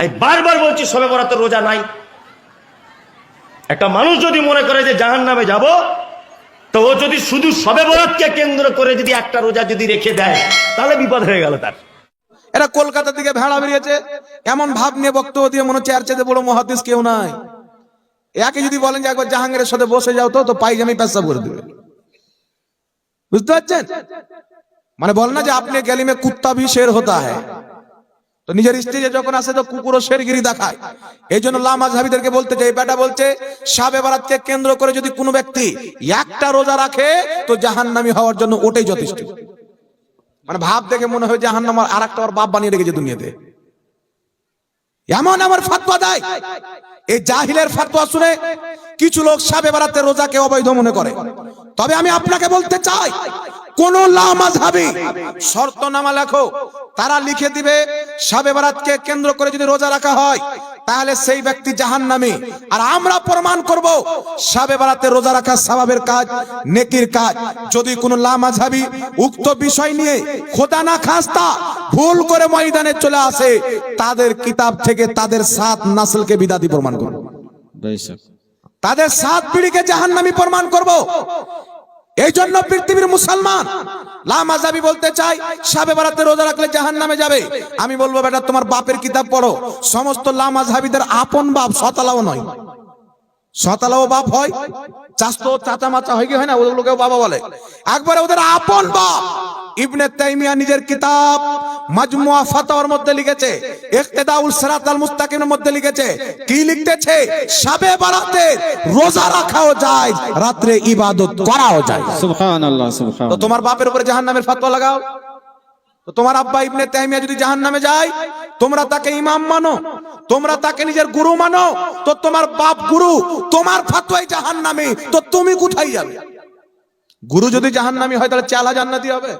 আমি বারবার বলছি, সবে বরাতের রোজা নাই। একটা মানুষ যদি মনে করে যে জাহান নামে যাব, তো ও যদি শুধু সবে বরাতকে কেন্দ্র করে যদি একটা রোজা যদি রেখে দেয়, তাহলে বিপদ হয়ে গেল তার। এরা কলকাতা থেকে ভেড়া বেরিয়েছে। এমন ভাব নিয়ে বক্তব্য দিয়ে মনে হচ্ছে আর চাইতে বড় মহাদেশ কেউ নাই। একে যদি বলেন যে একবার জাহাঙ্গীরের সাথে বসে যাও তো পাইজামি পেশা করে দেবে। বুঝতে পারছেন? মানে বল না যে আপনি গেলি কুত্তা ভি শের হতা হ্যায়। তো নিজের স্ত্রী যখন আসে তো কুকুরও শেরগিরি দেখায়। এই জন্য লামাজহাবিদেরকে বলতে চাই, বেটা বলছে, সাবে বারাতকে কেন্দ্র করে যদি কোনো ব্যক্তি একটা রোজা রাখে, তো জাহান্নামী হওয়ার জন্য ওটাই যথেষ্ট। মানে ভাব দেখে মনে হয় জাহান্নাম আর একটা বাপ বানিয়ে রেখেছে দুনিয়াতে। এমন আমার ফাতোয়া দেয়। এই জাহিলের ফাতোয়া শুনে কিছু লোক সাবে বারাতে রোজাকে অবৈধ মনে করে। তবে আমি আপনাকে বলতে চাই কোন শর্ত নামা লেখো। তারা লিখে দিবে সাবে বারাতকে কেন্দ্র করে যদি রোজা রাখা হয় তাহলে সেই ব্যক্তি জাহান্নামী। আর আমরা প্রমাণ করব সাবে বারাতে রোজা রাখা স্বভাবের কাজ নেকির কাজ। যদি কোনো লামাজহাবি উক্ত বিষয় নিয়ে খোদা না খাস্তা ভুল করে ময়দানে চলে আসে তাদের কিতাব থেকে তাদের সাত নাসলকে বিদাতি প্রমাণ করব। তাদের সাত পিড়িকে জাহান্নামী প্রমাণ করব। এই জন্য পৃথিবীর মুসলমান লামাজাবি বলতে চাই, সাবে বারাতে রোজা রাখলে জাহান নামে যাবে। আমি বলব, বেটা, তোমার বাপের কিতাব পড়ো। সমস্ত লামাজাবিদের আপন বাপ সতালাও নয়। সতালাও বাপ হয় চাস্তো চাচা মাচা হয় কি হয় না ওগুলোকেও বাবা বলে। একবারে ওদের আপন বাপ। ইবনে তাইমিয়া নিজের কিতাব মাজমুয়া ফাতাওয়ার মধ্যে লিখেছে ইকতিদাউল সিরাতাল মুস্তাকিমের মধ্যে লিখেছে কি লিখতেছে? শাবে বারাতে রোজা রাখাও যায় রাত্রে ইবাদত করাও যায়। সুবহান আল্লাহ সুবহান তো তোমার বাপের উপরে জাহান্নামের ফতোয়া লাগাও। তো তোমার আব্বা ইবনে তাইমিয়া যদি জাহান্নামে যায় তোমরা তাকে ইমাম মানো। তোমরা তাকে নিজের গুরু মানো, তো তোমার বাপ গুরু, তোমার ফাতোয়াই জাহান নামে তো তুমি কোথায় যাবে? গুরু যদি জাহান নামি হয়, তাহলে চালা জান্নাতি হবে।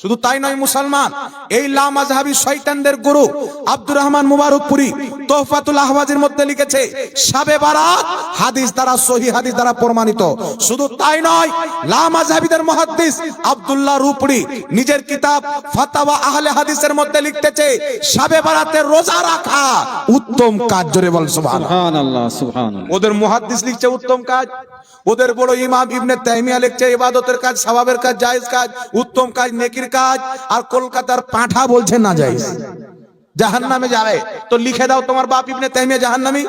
শুধু তাই নয়, মুসলমান, এই লামাজহাবি শয়তানদের গুরু আব্দুর রহমান মুবারকপুরি তোহফাতুল আহওয়াজের মধ্যে লিখেছে শাবে বারাত হাদিস দ্বারা সহি হাদিস দ্বারা প্রমাণিত। শুধু তাই নয় লামাজহাবিদের মুহাদ্দিস আব্দুল্লাহ রূপড়ি নিজের কিতাব ফাতাওয়া আহলে হাদিসের মধ্যে লিখতেছে শাবে বারাতে রোজা রাখা উত্তম কাজ। জোরে বল সুবহানাল্লাহ। সুবহান আল্লাহ সুবহান ওদের মুহাদ্দিস লিখছে উত্তম কাজ ওদের বড় ইমাম ইবনে তাইমিয়া লিখছে ইবাদতের কাজ সওয়াবের কাজ জায়েজ কাজ উত্তম কাজ নেকির কাজ আর কলকাতার পাঁঠা বলছে না জায়েজ জাহান্নামে যাবে তো লিখে দাও তোমার বাপ ইবনে তাইমিয়া জাহান্নামী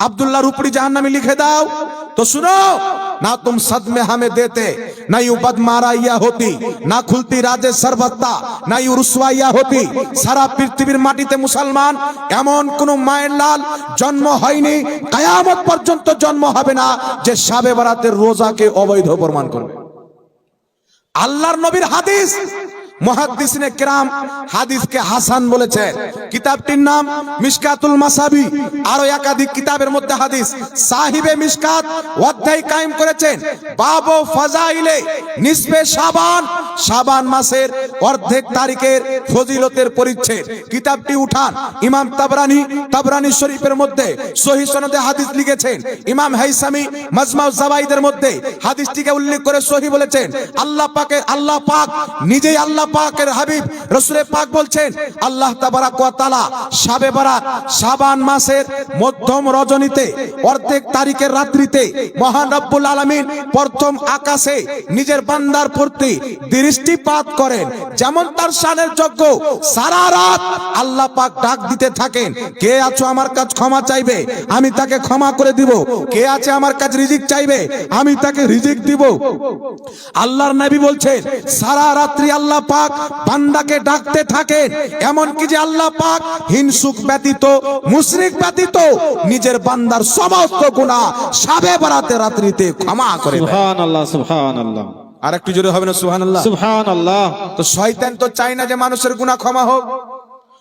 আব্দুল্লাহ রুপড়ি জাহান্নামী লিখে দাও তো सुनो ना तुम सद में हमें देते ना यू बद मारा या होती না খুলতি রাজে সর্বত্তা না ইউ রুসওয়াইয়া হতি সারা পৃথিবীর মাটিতে মুসলমান এমন কোন মায়ের লাল জন্ম হয়নি কায়ামত পর্যন্ত জন্ম হবে না যে সাবে বারাতের রোজাকে অবৈধ প্রমাণ করবে আল্লাহর নবীর হাদিস মুহাদ্দিসিনে কিরাম হাদিসকে হাসান বলেছে। কিতাবটির নাম মিশকাতুল মাসাবি। আরও একাধিক কিতাবের মধ্যে হাদিস। সাহিবে মিশকাত অধ্যায় কায়েম করেছেন। বাবু ফাজাইলে নিসবে শাবান শাবান মাসের অর্ধেক তারিখের ফজিলতের পরিচ্ছেদ। কিতাবটি উঠান। ইমাম তাবরানি তাবরানি শরীফের মধ্যে সহি সনদে হাদিস লিখেছেন। ইমাম হাইসামি, মাজমাউ জাবাইদের মধ্যে হাদিসটিকে উল্লেখ করে সহি বলেছেন। আল্লাহ পাকে আল্লাহ পাক, নিজেই আল্লাহ পাকের হাবিব। রসুলের পাক বলছেন, আল্লাহ তাবারাক ওয়া তাআলা শাবে বারাত শাবান মাসের মধ্যম রজনীতে, অর্ধেক তারিখের রাত্রিতে মহান রব্বুল আলামিন প্রথম আকাশে নিজের বান্দার প্রতি দৃষ্টিপাত করেন। যেমন তার শানের যোগ্য সারা রাত আল্লাহ পাক ডাক দিতে থাকেন, কে আছো আমার কাছ ক্ষমা চাইবে? আমি তাকে ক্ষমা করে দিব। কে আছে আমার কাছে রিজিক চাইবে? আমি তাকে রিজিক দিব। আল্লাহর নবী বলছেন, সারা রাত্রি আল্লাহ পাক বান্দাকে ডাকতে থাকেন এমন কি যে আল্লাহ পাক হিংসুক ব্যতীত, মুশরিক ব্যতীত, নিজের বান্দার সমস্ত গুনাহ সাবে বারাতে রাত্রিতে ক্ষমা করে দেন। সুবহান আল্লাহ সুবহান আল্লাহ আর একটু জোরে হবে না সুহান আল্লাহ সুহান আল্লাহ তো শয়তান তো চাই না যে মানুষের গুণা ক্ষমা হোক।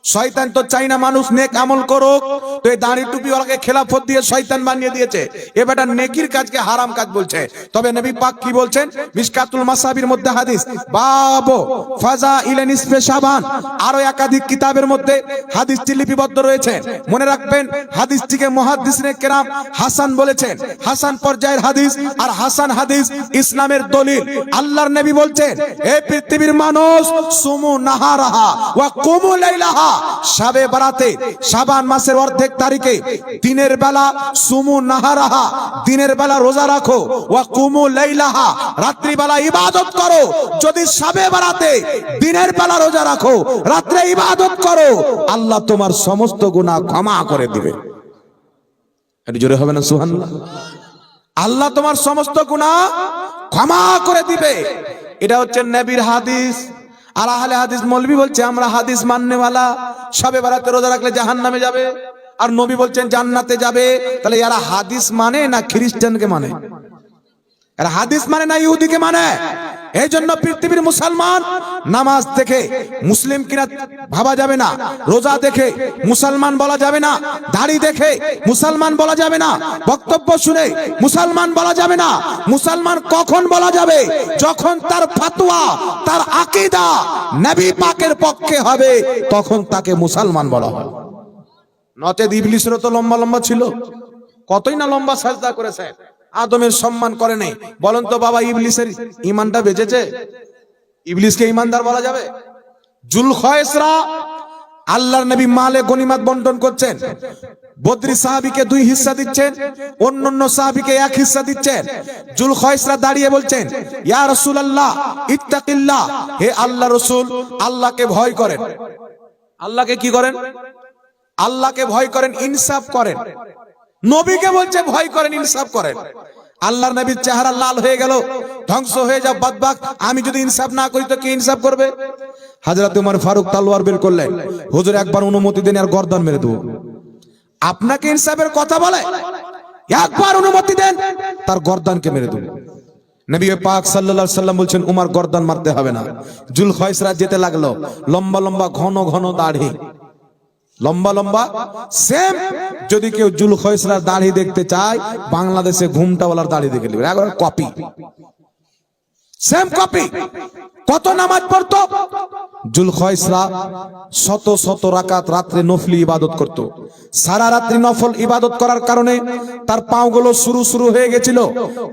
শয়তান তো চাই না মানুষ নেক আমল করুক। তো এই দাড়ি টুপিওয়ালাকে খেলাফত দিয়ে শয়তান বানিয়ে দিয়েছে। এ বেটা নেকির কাজকে হারাম কাজ বলছে। তবে নবী পাক কি বলছেন? মিশকাতুল মাসাবির মধ্যে হাদিস, বাবু ফাজা ইলে নিসফে শাবান। আরও একাধিক কিতাবের মধ্যে হাদিসটি লিপিবদ্ধ রয়েছে। মনে রাখবেন, হাদিসটিকে মুহাদ্দিসিনে কেরাম হাসান বলেছেন। হাসান পর্যায়ের হাদিস আর হাসান হাদিস ইসলামের দলিল। আল্লাহর নবী বলছেন এই পৃথিবীর মানুষ, সুমু নাহারাহা ওয়া কুমু লাইলাহা। সাবে বারাতে, সাবান মাসের অর্ধেক তারিখে, দিনের বেলা সুমু নাহারাহা, দিনের বেলা রোজা রাখো, ওয়া কুমু লাইলাহা রাত্রি বেলা ইবাদত করো, যদি সাবে দিনের বেলা রোজা রাখো, রাত্রে ইবাদত করো, আল্লাহ তোমার সমস্ত গুনাহ ক্ষমা করে দিবে। জোরে হবে না আল্লাহ তোমার সমস্ত গুনাহ ক্ষমা করে দিবে। এটা হচ্ছে নবীর হাদিস। আর আহলে হাদিস মৌলবি বলছে, আমরা হাদিস মাননেওয়ালা সবে বেড়াতে রোজা রাখলে জাহান নামে যাবে। আর নবী বলছেন, জান্নাতে যাবে। তাহলে এরা হাদিস মানে না খ্রিস্টানকে মানে? এরা হাদিস মানে না ইহুদিকে মানে? এই জন্য পৃথিবীর মুসলমান নামাজ দেখে মুসলিম কিনা ভাবা যাবে না, রোজা দেখে মুসলমান বলা যাবে না, দাড়ি দেখে মুসলমান বলা যাবে না, বক্তব্য শুনে মুসলমান বলা যাবে না, মুসলমান কখন বলা যাবে? যখন তার ফাতোয়া তার আকীদা নবী পাকের পক্ষে হবে, তখন তাকে মুসলমান বলা হয়। নচেত ইবলিসেরও তো লম্বা লম্বা ছিল। কতই না লম্বা সাজদা করেছে আদমের সম্মান করে নাই। বলেন তো বাবা, ইবলিসের ইমানটা বেঁচেছে? ইবলিসকে ইমানদার বলা যাবে? জুল খয়েসরা আল্লাহর নবী মালে গনিমাত বন্টন করছেন। বদ্রি সাহাবিকে দুই হিস্সা দিচ্ছেন, অন্যান্য সাহাবিকে এক হিস্সা দিচ্ছেন। জুল খয়েসরা দাঁড়িয়ে বলছেন, ইয়া রাসূলুল্লাহ, ইত্তাকিল্লাহ, হে আল্লাহ রসুল, আল্লাহকে ভয় করেন। আল্লাহকে কি করেন? আল্লাহকে ভয় করেন, ইনসাফ করেন। নবীকে বলছে, ভয় করেন, ইনসাফ করেন। আল্লাহর নবীর চেহারা লাল হয়ে গেল, ধ্বংস হয়ে যাও বাদবাক আমি যদি ইনসাফ না করি, তো কে ইনসাফ করবে? হাজরত উমর ফারুক তালোয়ার বের করলেন হুজুর, একবার অনুমতি দেন, আর গর্দান মেরে দেবো। আপনাকে ইনসাফের কথা বলে? একবার অনুমতি দেন, তার গর্দানকে মেরে দেবো। নবী পাক সাল্লাল্লাহু সাল্লাম বলছেন, উমার গর্দান মারতে হবে না। জুল খয়সরা যেতে লাগল, লম্বা লম্বা, ঘন ঘন দাড়ি। লম্বা লম্বা। সেম যদি কেউ জুল খয়সরার দাড়ি দেখতে চায়, বাংলাদেশে ঘুমটাওয়ালার দাড়ি দেখে নেবে। একবার কপি সেম কপি কত নামাজ পড়তো? জুল খয়সরা শত শত রাকাত রাত্রে নফলি ইবাদত করত। সারা রাত্রি নফল ইবাদত করার কারণে তার পাওগুলো শুরু শুরু হয়ে গেছিল।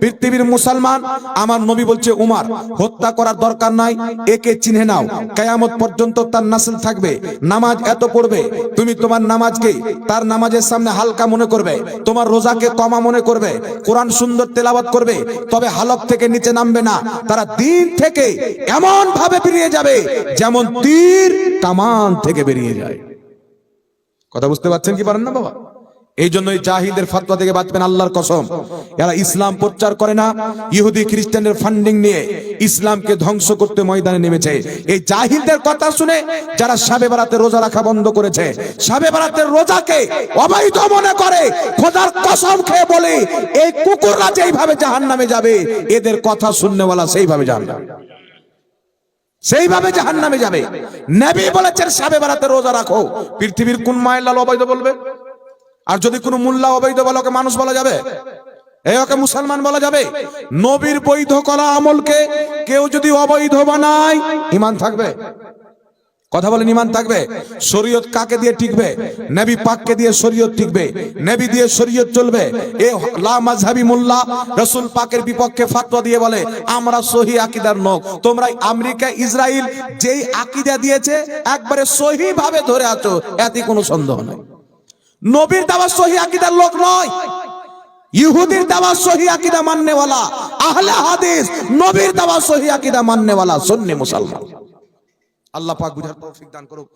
পৃথিবীর মুসলমান, আমার নবী বলছে, উমার, হত্যা করার দরকার নাই, একে চিনে নাও। কেয়ামত পর্যন্ত তার নাসল থাকবে। নামাজ এত পড়বে। তুমি তোমার নামাজকে তার নামাজের সামনে হালকা মনে করবে। তোমার রোজাকে কমা মনে করবে। কোরআন সুন্দর তেলাওয়াত করবে। তবে হালক থেকে নিচে নামবে না। তারা দিন থেকে এমন ভাবে বেরিয়ে যাবে যেমন তীর কামান থেকে বেরিয়ে যায়। কথা বুঝতে পারছেন কি পারেন না বাবা? এই জন্য এই জাহিদের ফতোয়া থেকে বাঁচবেন আল্লাহর কসম। এরা ইসলাম প্রচার করে না, ইহুদি খ্রিস্টানের ফান্ডিং নিয়ে ইসলামকে ধ্বংস করতে ময়দানে নেমেছে। এই জাহিদের কথা শুনে যারা সাবে বারাতে রোজা রাখা বন্ধ করেছে, সাবে বারাতে রোজাকে অবৈধ মনে করে, খোদার কসম খেয়ে বলে, এই কুকুররা যেইভাবে জাহান্নামে যাবে, এদের কথা শুননেওয়ালা সেইভাবে জাহান্নামে সেইভাবে জাহান নামে যাবে। নবী বলেছেন, সাবে বেড়াতে রোজা রাখো। পৃথিবীর কোন মায়ের লাল অবৈধ বলবে? আর যদি কোনো মুল্লা অবৈধ বলে ওকে মানুষ বলা যাবে? ওকে মুসলমান বলা যাবে? নবীর বৈধ করা আমলকে কেউ যদি অবৈধ বানায় ইমান থাকবে? কথা বলেন ইমান থাকবে? শরীয়ত কাকে দিয়ে টিকবে? নবী পাককে দিয়ে শরীয়ত টিকবে? নবী দিয়ে শরীয়ত চলবে? এ লা মাযহাবি মোল্লা রাসূল পাকের বিপক্ষে ফতোয়া দিয়ে বলে, আমরা সহি আকীদার লোক। তোমরা আমেরিকা ইসরায়েল যেই আকীদা দিয়েছে, একবারে সহি ভাবে ধরে আছো। এতে কোনো সন্দেহ নেই। নবীর দাওয়া সহি আকিদার লোক নয়। ইহুদির দাওয়া সহি আকিদা মাননেওয়ালা আহলে হাদিস নবীর দাওয়া সহি আকিদা মাননেওয়ালা সুন্নি মুসলমান। আল্লাহ পাক বুঝার তৌফিক দান করুক।